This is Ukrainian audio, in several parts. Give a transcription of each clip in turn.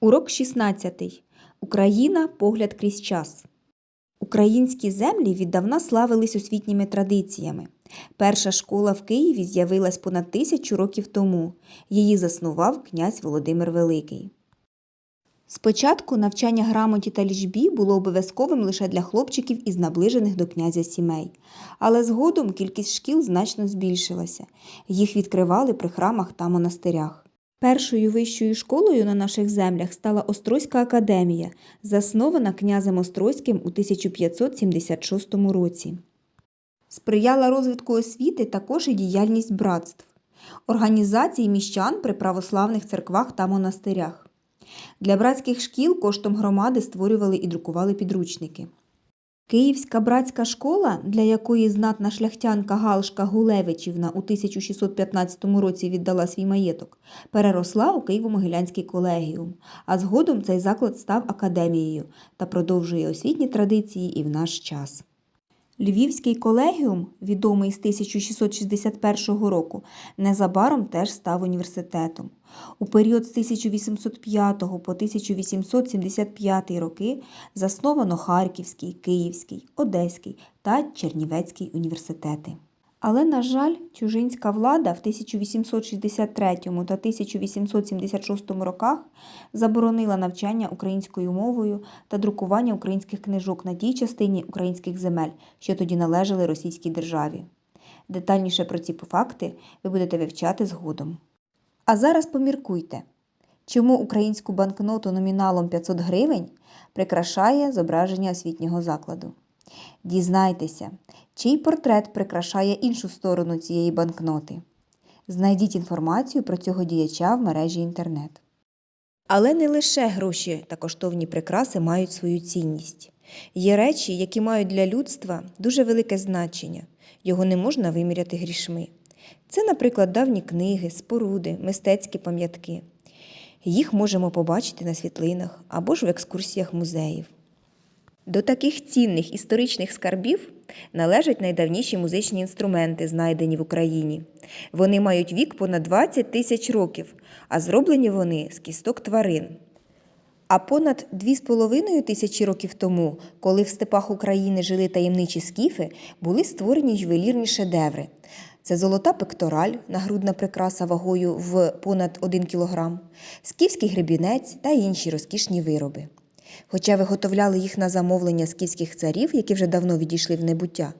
Урок 16. Україна. Погляд крізь час. Українські землі віддавна славились освітніми традиціями. Перша школа в Києві з'явилась понад тисячу років тому. Її заснував князь Володимир Великий. Спочатку навчання грамоті та лічбі було обов'язковим лише для хлопчиків із наближених до князя сімей. Але згодом кількість шкіл значно збільшилася. Їх відкривали при храмах та монастирях. Першою вищою школою на наших землях стала Острозька академія, заснована князем Острозьким у 1576 році. Сприяла розвитку освіти також і діяльність братств, організацій міщан при православних церквах та монастирях. Для братських шкіл коштом громади створювали і друкували підручники. Київська братська школа, для якої знатна шляхтянка Галшка Гулевичівна у 1615 році віддала свій маєток, переросла у Києво-Могилянський колегіум, а згодом цей заклад став академією та продовжує освітні традиції і в наш час. Львівський колегіум, відомий з 1661 року, незабаром теж став університетом. У період з 1805 по 1875 роки засновано Харківський, Київський, Одеський та Чернівецький університети. Але, на жаль, чужинська влада в 1863 та 1876 роках заборонила навчання українською мовою та друкування українських книжок на тій частині українських земель, що тоді належали російській державі. Детальніше про ці факти ви будете вивчати згодом. А зараз поміркуйте, чому українську банкноту номіналом 500 гривень прикрашає зображення освітнього закладу. Дізнайтеся, чий портрет прикрашає іншу сторону цієї банкноти. Знайдіть інформацію про цього діяча в мережі інтернет. Але не лише гроші та коштовні прикраси мають свою цінність. Є речі, які мають для людства дуже велике значення, його не можна виміряти грішми. Це, наприклад, давні книги, споруди, мистецькі пам'ятки. Їх можемо побачити на світлинах або ж в екскурсіях музеїв. До таких цінних історичних скарбів належать найдавніші музичні інструменти, знайдені в Україні. Вони мають вік понад 20 тисяч років, а зроблені вони з кісток тварин. А понад 2,5 тисячі років тому, коли в степах України жили таємничі скіфи, були створені ювелірні шедеври. Це золота пектораль, нагрудна прикраса вагою в понад 1 кілограм, скіфський гребінець та інші розкішні вироби. Хоча виготовляли їх на замовлення скіфських царів, які вже давно відійшли в небуття,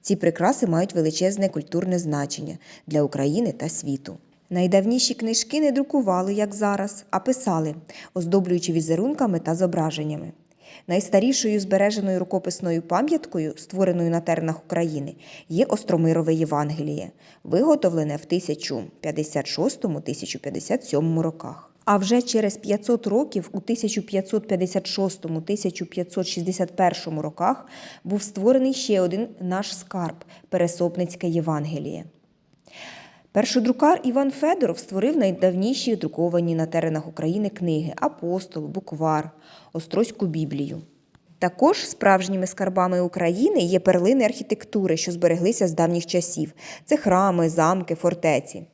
ці прикраси мають величезне культурне значення для України та світу. Найдавніші книжки не друкували, як зараз, а писали, оздоблюючи візерунками та зображеннями. Найстарішою збереженою рукописною пам'яткою, створеною на тернах України, є Остромирове Євангеліє, виготовлене в 1056-1057 роках. А вже через 500 років, у 1556-1561 роках, був створений ще один наш скарб Пересопницьке Євангеліє. Першодрукар Іван Федоров створив найдавніші друковані на теренах України книги Апостол, Буквар, Острозьку Біблію. Також справжніми скарбами України є перлини архітектури, що збереглися з давніх часів. Це храми, замки, фортеці.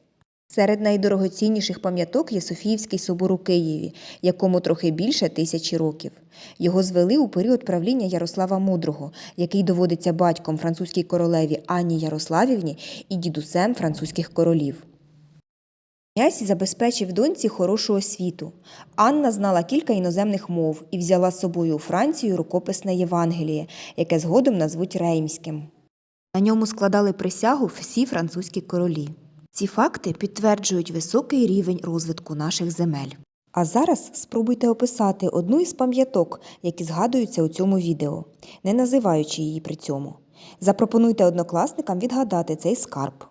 Серед найдорогоцінніших пам'яток є Софіївський собор у Києві, якому трохи більше тисячі років. Його звели у період правління Ярослава Мудрого, який доводиться батьком французькій королеві Анні Ярославівні і дідусем французьких королів. Князь забезпечив доньці хорошу освіту. Анна знала кілька іноземних мов і взяла з собою у Францію рукописне Євангеліє, яке згодом назвуть Реймським. На ньому складали присягу всі французькі королі. Ці факти підтверджують високий рівень розвитку наших земель. А зараз спробуйте описати одну із пам'яток, які згадуються у цьому відео, не називаючи її при цьому. Запропонуйте однокласникам відгадати цей скарб.